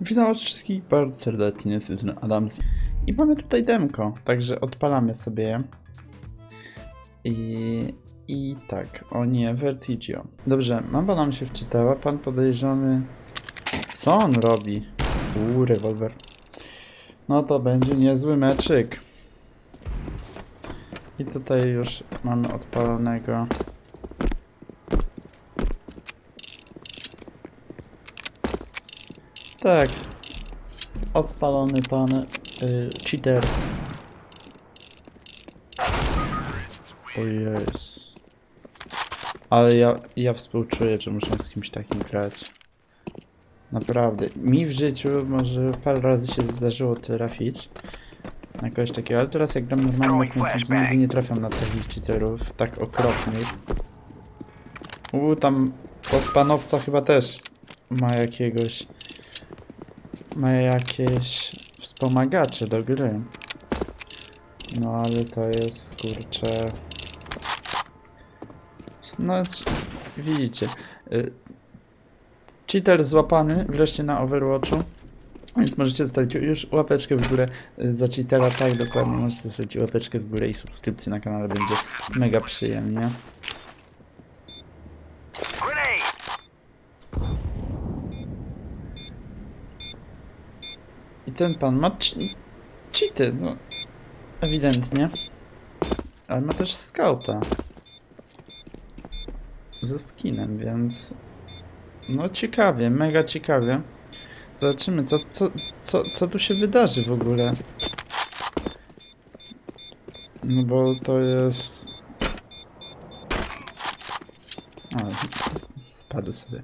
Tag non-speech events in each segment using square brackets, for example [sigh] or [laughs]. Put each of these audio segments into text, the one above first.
Witam was wszystkich bardzo serdecznie, strony Adams. I mamy tutaj demko, także odpalamy sobie. I, I tak, o nie, Vertigio. Dobrze, mapa nam się wczytała, pan podejrzany... Co on robi? Uuu, rewolwer. No to będzie niezły meczyk. I tutaj już mamy odpalonego Tak. Odpalony pan y, cheater. O jest. Ale ja, ja współczuję, że muszę z kimś takim grać. Naprawdę. Mi w życiu może parę razy się zdarzyło trafić na kogoś takiego, ale teraz jak gram normalnie, to nigdy nie trafiam na takich cheaterów, tak okropnych. Uuu, tam od panowca chyba też ma jakiegoś ma jakieś wspomagacze do gry. No ale to jest kurczę. No widzicie. y, Cheater złapany wreszcie na Overwatchu. Więc możecie zostawić już łapeczkę w górę y, za cheatera, tak dokładnie. Możecie zostawić łapeczkę w górę i subskrypcję na kanale, będzie mega przyjemnie. I ten pan ma che- cheaty, no. Ewidentnie. Ale ma też scouta. Ze skinem, więc... No ciekawie, mega ciekawie. Zobaczymy, co, co, co, co tu się wydarzy w ogóle. No bo to jest... O, spadł sobie.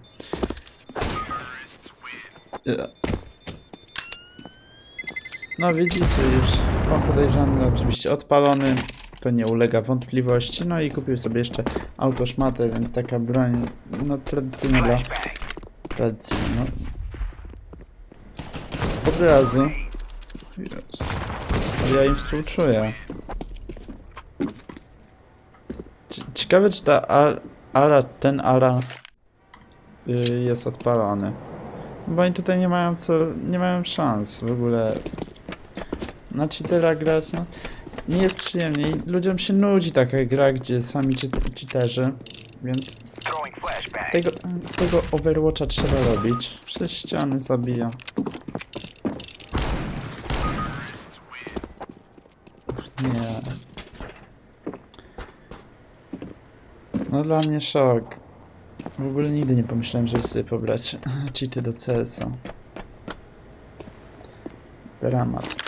No widzicie już, pan podejrzany oczywiście odpalony, to nie ulega wątpliwości, no i kupił sobie jeszcze autoszmatę, więc taka broń, no tradycyjna dla tradycyjna. Od razu. Ale ja im współczuję. Ci- Ciekawe czy ta al, ala, ten ala y, jest odpalony. Bo oni tutaj nie mają co, nie mają szans w ogóle na cheatera grać, no. Nie jest przyjemnie ludziom się nudzi taka gra, gdzie sami cheat- cheaterzy, więc tego, tego Overwatcha trzeba robić. Przez ściany zabija. Nie. No dla mnie szok. W ogóle nigdy nie pomyślałem, żeby sobie pobrać [laughs] cheaty do CS-a. Dramat.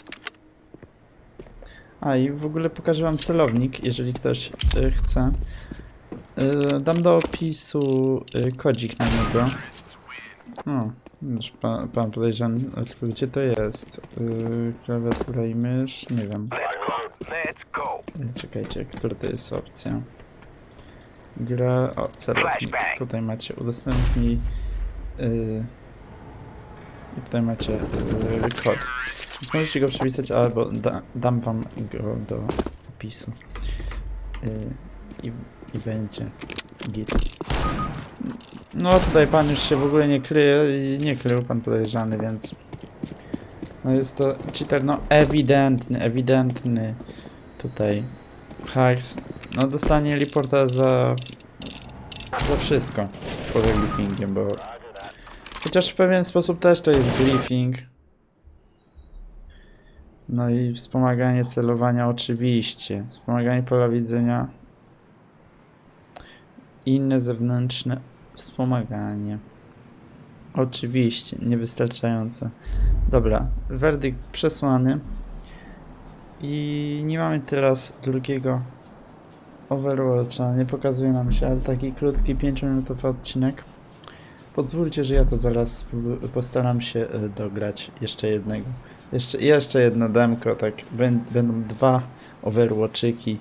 A i w ogóle pokażę wam celownik, jeżeli ktoś y, chce. Y, dam do opisu y, kodzik na niego. O, już pan, pan podejrzany, gdzie to jest? Y, klawiatura i mysz? Nie wiem. Czekajcie, która to jest opcja? Gra... O, celownik. Tutaj macie udostępnij... Y, I tutaj macie y, kod. Więc możecie go przepisać, albo da, dam wam go do opisu. Y, i, I będzie git. No tutaj pan już się w ogóle nie kryje i nie krył pan podejrzany, więc... No jest to cheater, no ewidentny, ewidentny tutaj hacks. No dostanie reporta za... za wszystko poza griefingiem, bo... Chociaż w pewien sposób też to jest griefing. No i wspomaganie celowania oczywiście. Wspomaganie pola widzenia. Inne zewnętrzne wspomaganie. Oczywiście, niewystarczające. Dobra, werdykt przesłany. I nie mamy teraz drugiego Overwatcha. Nie pokazuje nam się, ale taki krótki, 5-minutowy odcinek. Pozwólcie, że ja to zaraz postaram się e, dograć jeszcze jednego. Jeszcze, jeszcze jedno demko, tak. Bę- Będą dwa Overwatchyki.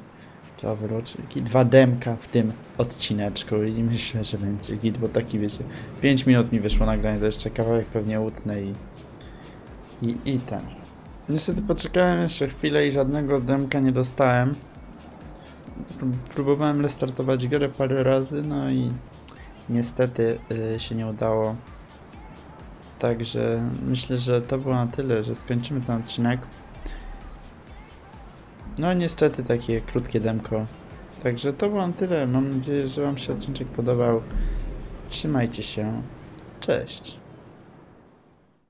Dwa Overwatchyki, dwa demka w tym odcineczku i myślę, że będzie git, bo taki wiecie, 5 minut mi wyszło nagranie, to jeszcze kawałek pewnie utnę i, i, i ten. Niestety poczekałem jeszcze chwilę i żadnego demka nie dostałem. Prób- Próbowałem restartować grę parę razy, no i niestety y, się nie udało Także myślę, że to było na tyle, że skończymy ten odcinek. No niestety takie krótkie demko. Także to było na tyle. Mam nadzieję, że Wam się odcinek podobał. Trzymajcie się. Cześć.